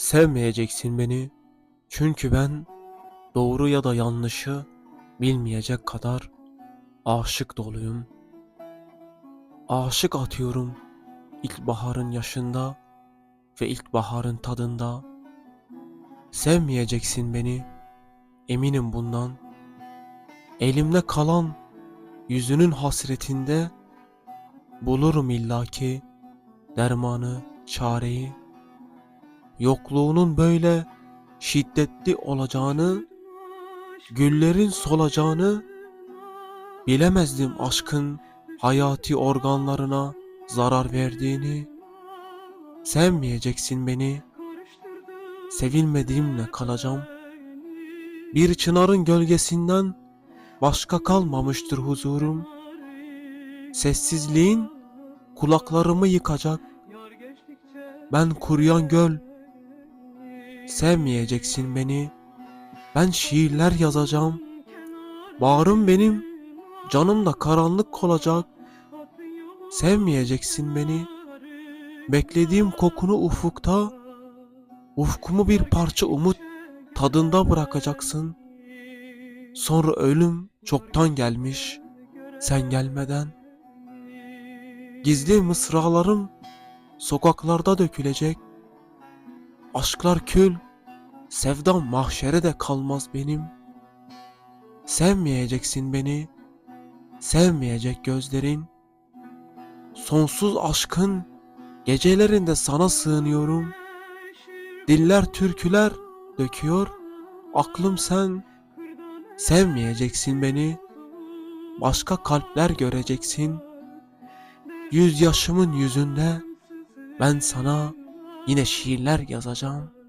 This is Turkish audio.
Sevmeyeceksin beni. Çünkü ben doğru ya da yanlışı bilmeyecek kadar aşık doluyum. Aşık atıyorum ilkbaharın yaşında ve ilkbaharın tadında. Sevmeyeceksin beni. Eminim bundan. Elimde kalan yüzünün hasretinde bulurum illaki dermanı, çareyi. Yokluğunun böyle şiddetli olacağını, güllerin solacağını bilemezdim aşkın hayati organlarına zarar verdiğini. Sevmeyeceksin beni, sevilmediğimle kalacağım. Bir çınarın gölgesinden başka kalmamıştır huzurum. Sessizliğin kulaklarımı yıkacak. Ben kuruyan göl. Sevmeyeceksin beni. Ben şiirler yazacağım. Bağrım benim, canım da karanlık olacak. Sevmeyeceksin beni. Beklediğim kokunu ufukta, ufkumu bir parça umut tadında bırakacaksın. Sonra ölüm çoktan gelmiş, sen gelmeden. Gizli mısralarım sokaklarda dökülecek. Aşklar kül, sevdam mahşere de kalmaz benim. Sevmeyeceksin beni, sevmeyecek gözlerin. Sonsuz aşkın gecelerinde sana sığınıyorum. Diller türküler döküyor, aklım sen. Sevmeyeceksin beni, başka kalpler göreceksin. Yüz yaşımın yüzünde ben sana yine şiirler yazacağım.